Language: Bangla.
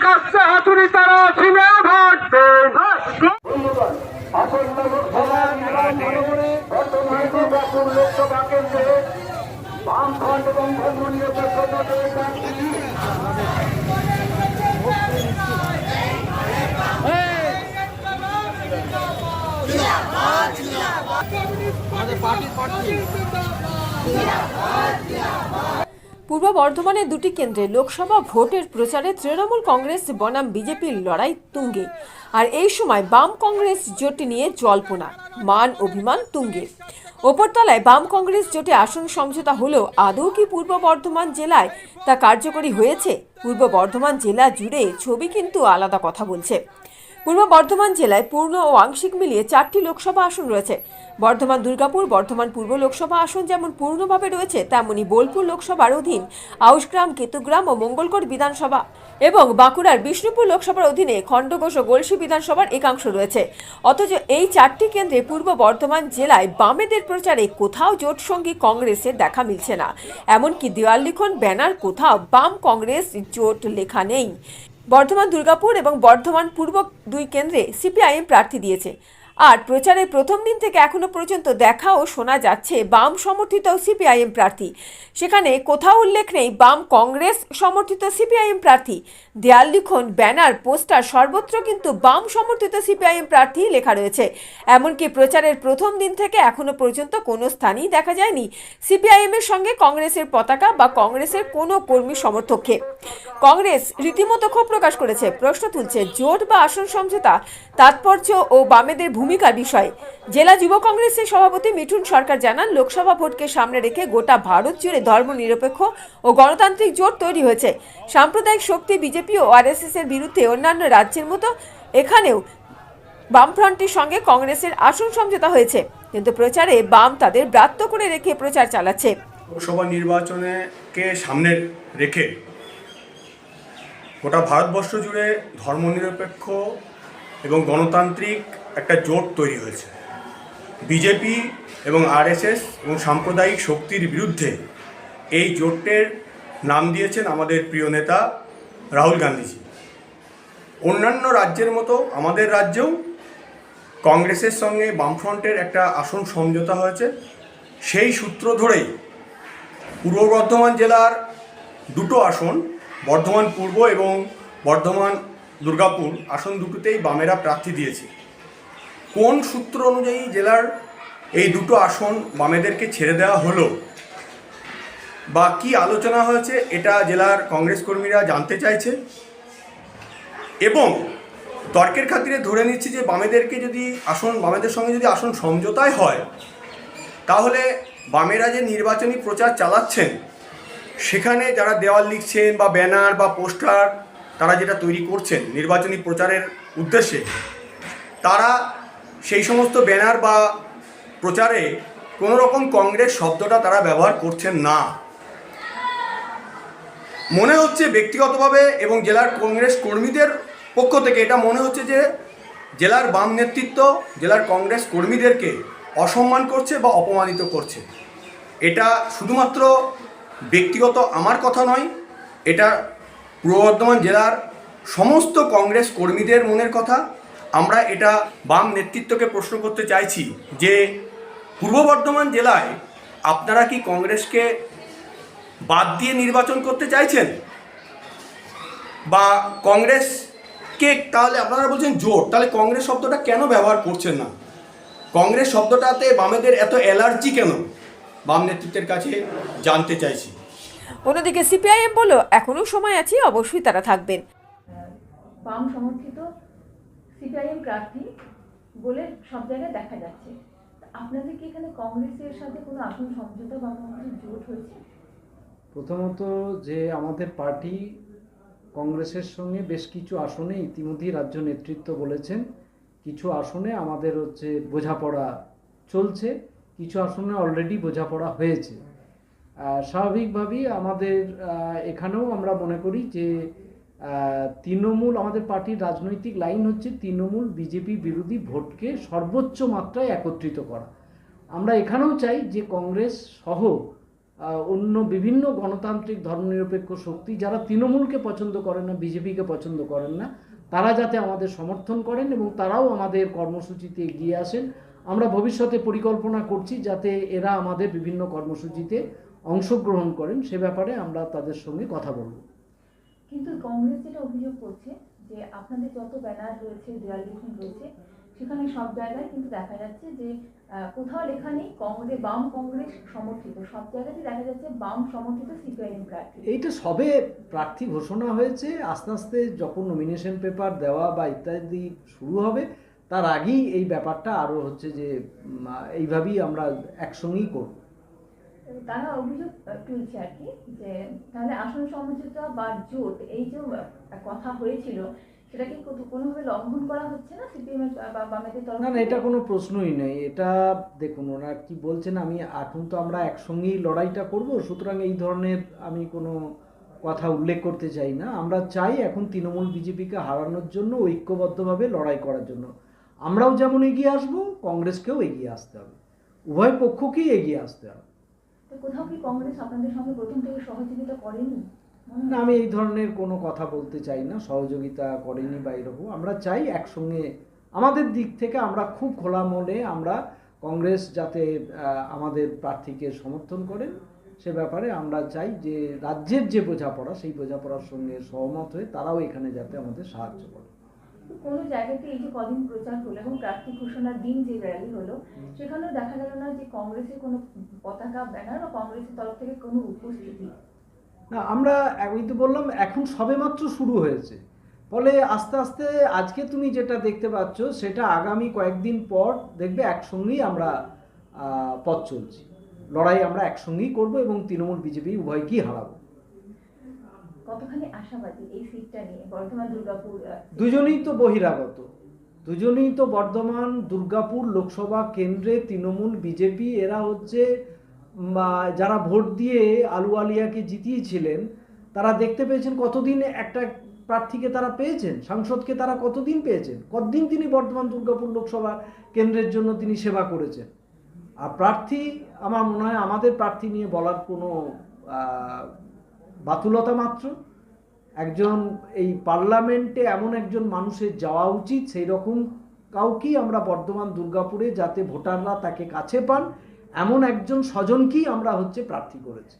কাছে হাতুড়ি তারা ছিনে ভোট দেন আসন্ন পূর্ব বর্ধমানের দুটি কেন্দ্রে লোকসভা ভোটের প্রচারে তৃণমূল কংগ্রেস, বনাম বিজেপির লড়াই তুঙ্গে। আর এই সময় বাম কংগ্রেস জোট নিয়ে জল্পনা, মান অভিমান তুঙ্গে। ওপরতলায় বাম কংগ্রেস জোটে আসন সমঝোতা হলেও আদৌ কি পূর্ব বর্ধমান জেলায় তা কার্যকরী হয়েছে? পূর্ব বর্ধমান জেলা জুড়ে ছবি কিন্তু আলাদা কথা বলছে। পূর্ব বর্ধমান জেলায় পূর্ণ ও আংশিক মিলিয়ে চারটি লোকসভা আসন রয়েছে। বর্ধমান, দুর্গাপুর, বর্ধমান পূর্ব লোকসভা আসন যেমন পূর্ণভাবে রয়েছে, তেমনি বোলপুর লোকসভার অধীন আউশগ্রাম, কেতুগ্রাম ও মঙ্গলকোট বিধানসভা এবং বাঁকুড়ার বিষ্ণুপুর লোকসভার অধীনে খণ্ডঘোষ ও গলসি বিধানসভার একাংশ রয়েছে। অথচ এই চারটি কেন্দ্রে পূর্ব বর্ধমান জেলায় বামেদের প্রচারে কোথাও জোট সঙ্গী কংগ্রেসের দেখা মিলছে না। এমনকি দেওয়াল লিখন, ব্যানার কোথাও বাম কংগ্রেস জোট লেখা নেই। বর্ধমান দুর্গাপুর এবং বর্ধমান পূর্ব দুই কেন্দ্রে সিপিআইএম প্রার্থী দিয়েছে। আর প্রচারের প্রথম দিন থেকে এখনও পর্যন্ত দেখা ও শোনা যাচ্ছে বাম সমর্থিত সিপিআইএম প্রার্থী। সেখানে কোথাও উল্লেখ নেই বাম কংগ্রেস সমর্থিত সিপিআইএম প্রার্থী। দেয়াল লিখন, ব্যানার, পোস্টার সর্বত্র কিন্তু বাম সমর্থিত সিপিআইএম প্রার্থী লেখা রয়েছে। এমনকি প্রচারের প্রথম দিন থেকে এখনও পর্যন্ত কোনো স্থানেই দেখা যায়নি সিপিআইএম এর সঙ্গে কংগ্রেসের পতাকা বা কংগ্রেসের কোনো কর্মী সমর্থককে। কংগ্রেস রীতিমতো ক্ষোভ প্রকাশ করেছে। প্রশ্ন তুলছে, জোট বা আসন সমঝোতা, তাৎপর্য ও বামেদের ভূমিকার বিষয়ে। জেলা যুব কংগ্রেসের সভাপতি মিঠুন সরকার জানান, লোকসভা ভোটকে সামনে রেখে গোটা ভারত জুড়ে ধর্মনিরপেক্ষ ও গণতান্ত্রিক জোট তৈরি হয়েছে। সাম্প্রদায়িক শক্তি বিজেপি ও আরএসএস এর বিরুদ্ধে অন্যান্য রাজ্যের মতো এখানেও বামফ্রন্টের সঙ্গে কংগ্রেসের আসন সমঝোতা হয়েছে। কিন্তু প্রচারে বাম তাদের ব্রাত্য করে রেখে প্রচার চালাচ্ছে। লোকসভা নির্বাচনেকে সামনে রেখে গোটা ভারতবর্ষ জুড়ে ধর্মনিরপেক্ষ এবং গণতান্ত্রিক একটা জোট তৈরি হয়েছে। বিজেপি এবং আরএসএস এবং সাম্প্রদায়িক শক্তির বিরুদ্ধে এই জোটের নাম দিয়েছেন আমাদের প্রিয় নেতা রাহুল গান্ধীজি। অন্যান্য রাজ্যের মতো আমাদের রাজ্যেও কংগ্রেসের সঙ্গে বামফ্রন্টের একটা আসন সমঝোতা হয়েছে। সেই সূত্র ধরেই পূর্ব বর্ধমান জেলার দুটো আসন, বর্ধমান পূর্ব এবং বর্ধমান দুর্গাপুর, আসন দুটোতেই বামেরা প্রার্থী দিয়েছে। কোন সূত্র অনুযায়ী জেলার এই দুটো আসন বামেদেরকে ছেড়ে দেওয়া হলো? বা কী আলোচনা হয়েছে? এটা জেলার কংগ্রেস কর্মীরা জানতে চাইছে। এবং তর্কের খাতিরে ধরে নিচ্ছি যে বামেদেরকে যদি আসন, বামেদের সঙ্গে যদি আসন সমঝোতায় হয়, তাহলে বামেরা যে নির্বাচনী প্রচার চালাচ্ছেন, সেখানে যারা দেওয়াল লিখছেন বা ব্যানার বা পোস্টার, তারা যেটা তৈরি করছেন নির্বাচনী প্রচারের উদ্দেশ্যে, তারা সেই সমস্ত ব্যানার বা প্রচারে কোনো রকম কংগ্রেস শব্দটা তারা ব্যবহার করছেন না। মনে হচ্ছে ব্যক্তিগতভাবে এবং জেলার কংগ্রেস কর্মীদের পক্ষ থেকে এটা মনে হচ্ছে যে জেলার বাম নেতৃত্ব, জেলার কংগ্রেস কর্মীদেরকে অসম্মান করছে বা অপমানিত করছে। এটা শুধুমাত্র ব্যক্তিগত আমার কথা নয়, এটা পূর্ব বর্ধমান জেলার সমস্ত কংগ্রেস কর্মীদের মনের কথা আমরা এটা বাম নেতৃত্বকে প্রশ্ন করতে চাইছি যে পূর্ব বর্ধমান জেলায় আপনারা কি কংগ্রেসকে বাদ দিয়ে নির্বাচন করতে চাইছেন? বা কংগ্রেসকে তাহলে আপনারা বলছেন জোট তাহলে কংগ্রেস শব্দটা কেন ব্যবহার করছেন না? কংগ্রেস শব্দটাতে বামেদের এত অ্যালার্জি কেন? বাম নেতৃত্বের কাছে জানতে চাইছি। অন্যদিকে সিপিআইএম বলল এখনও সময় আছে অবশ্যই তারা থাকবেন। বাম সমর্থিত সিপিআইএম প্রার্থী বলে সব জায়গায় দেখা যাচ্ছে। আপনাদের কি এখানে কংগ্রেসের সাথে কোনো আসন সমঝোতা বা কোনো জোট হয়েছে? প্রথমত যে আমাদের পার্টি কংগ্রেসের সঙ্গে বেশ কিছু আসনে ইতিমধ্যেই রাজ্য নেতৃত্ব বলেছেন। কিছু আসনে আমাদের হচ্ছে বোঝাপড়া চলছে, কিছু আসনে অলরেডি বোঝাপড়া হয়েছে। স্বাভাবিকভাবেই আমাদের এখানেও আমরা মনে করি যে তৃণমূল আমাদের পার্টির রাজনৈতিক লাইন হচ্ছে তৃণমূল বিজেপি বিরোধী ভোটকে সর্বোচ্চ মাত্রায় একত্রিত করা। আমরা এখানেও চাই যে কংগ্রেস সহ অন্য বিভিন্ন গণতান্ত্রিক ধর্মনিরপেক্ষ শক্তি যারা তৃণমূলকে পছন্দ করেন না, বিজেপিকে পছন্দ করেন না, তারা যাতে আমাদের সমর্থন করেন এবং তারাও আমাদের কর্মসূচিতে এগিয়ে আসেন। আমরা ভবিষ্যতে পরিকল্পনা করছি যাতে এরা আমাদের বিভিন্ন কর্মসূচিতে অংশগ্রহণ করেন। সে ব্যাপারে আমরা তাদের সঙ্গে কথা বলব। কিন্তু কংগ্রেস যেটা অভিযোগ করছে যে আপনাদের যত ব্যানার রয়েছে দেওয়াল লিখন রয়েছে, সেখানে সব জায়গায় কিন্তু দেখা যাচ্ছে যে কোথাও লেখা নেই কংগ্রেস বাম কংগ্রেস সমর্থিত। সব জায়গাতেই দেখা যাচ্ছে বাম সমর্থিত সিপিআইএম প্রার্থী। এইটা সবে প্রার্থী ঘোষণা হয়েছে, আস্তে আস্তে যখন নমিনেশন পেপার দেওয়া বা ইত্যাদি শুরু হবে, তার আগেই এই ব্যাপারটা আরও হচ্ছে যে এইভাবেই আমরা একসঙ্গেই করব। তারা অভিযোগ তুলছে আর কি যে তাহলে আসন সমঝোতা বা জোট এই যে কথা হয়েছিল সেটাকে কোথ- কোনোভাবে লঙ্ঘন করা হচ্ছে না সিপিএম বা বামেদের তরফ না না এটা কোনো প্রশ্নই নেই। এটা দেখুন ওরা কি বলছেন আমি এখন তো আমরা একসঙ্গেই লড়াইটা করব সুতরাং এই ধরনের আমি কোনো কথা উল্লেখ করতে চাই না। আমরা চাই এখন তৃণমূল বিজেপিকে হারানোর জন্য ঐক্যবদ্ধভাবে লড়াই করার জন্য। আমরাও যেমন এগিয়ে আসব কংগ্রেসকেও এগিয়ে আসতে হবে। উভয় পক্ষকেই এগিয়ে আসতে হবে। কোথাও কি কংগ্রেস আপনাদের সঙ্গে প্রথম থেকে সহযোগিতা করেনি? না আমি এই ধরনের কোনো কথা বলতে চাই না সহযোগিতা করেনি বা এরকম। আমরা চাই একসঙ্গে আমাদের দিক থেকে আমরা খুব খোলা মনে আমরা কংগ্রেস যাতে আমাদের প্রার্থীকে সমর্থন করেন সে ব্যাপারে আমরা চাই যে রাজ্যের যে বোঝাপড়া সেই বোঝাপড়ার সঙ্গে সহমত হয়ে তারাও এখানে যাতে আমাদের সাহায্য করে। কোনো জায়গাতে এই যে কদিন প্রচার হলো এবং প্রার্থী ঘোষণার দিন যে র্যালি হলো সেখানেও দেখা গেল না যে কংগ্রেসের কোনো পতাকা ব্যানার বা কংগ্রেসের তরফ থেকে কোনো উপস্থিতি। না আমরা ওই তো বললাম এখন সবেমাত্র শুরু হয়েছে। ফলে আস্তে আস্তে আজকে তুমি যেটা দেখতে পাচ্ছ সেটা আগামী কয়েকদিন পর দেখবে একসঙ্গেই আমরা পথ চলছি। লড়াই আমরা একসঙ্গেই করব এবং তৃণমূল বিজেপি উভয়কেই হারাবো। কতখানি আশাবাদী এই সিটটা নিয়ে? বর্ধমান, দুর্গাপুর দুজনেই তো বহিরাগত। দুজনেই তো বর্ধমান, দুর্গাপুর লোকসভা কেন্দ্রে তৃণমূল, বিজেপি, এরা হচ্ছে যারা ভোট দিয়ে আলু আলিয়াকে জিতিয়েছিলেন, তারা দেখতে পেয়েছেন কতদিন একটা প্রার্থীকে তারা পেয়েছেন? সাংসদকে তারা কতদিন পেয়েছেন? কতদিন তিনি বর্ধমান, দুর্গাপুর লোকসভা কেন্দ্রের জন্য তিনি সেবা করেছেন? আর প্রার্থী, আমার মনে হয় আমাদের প্রার্থী নিয়ে বলার কোনো বাতুলতা মাত্র। একজন এই পার্লামেন্টে এমন একজন মানুষের যাওয়া উচিত, সেই রকম কাউকেই আমরা বর্ধমান দুর্গাপুরে যাতে ভোটাররা তাকে কাছে পান, এমন একজন স্বজনকেই আমরা হচ্ছে প্রার্থী করেছি।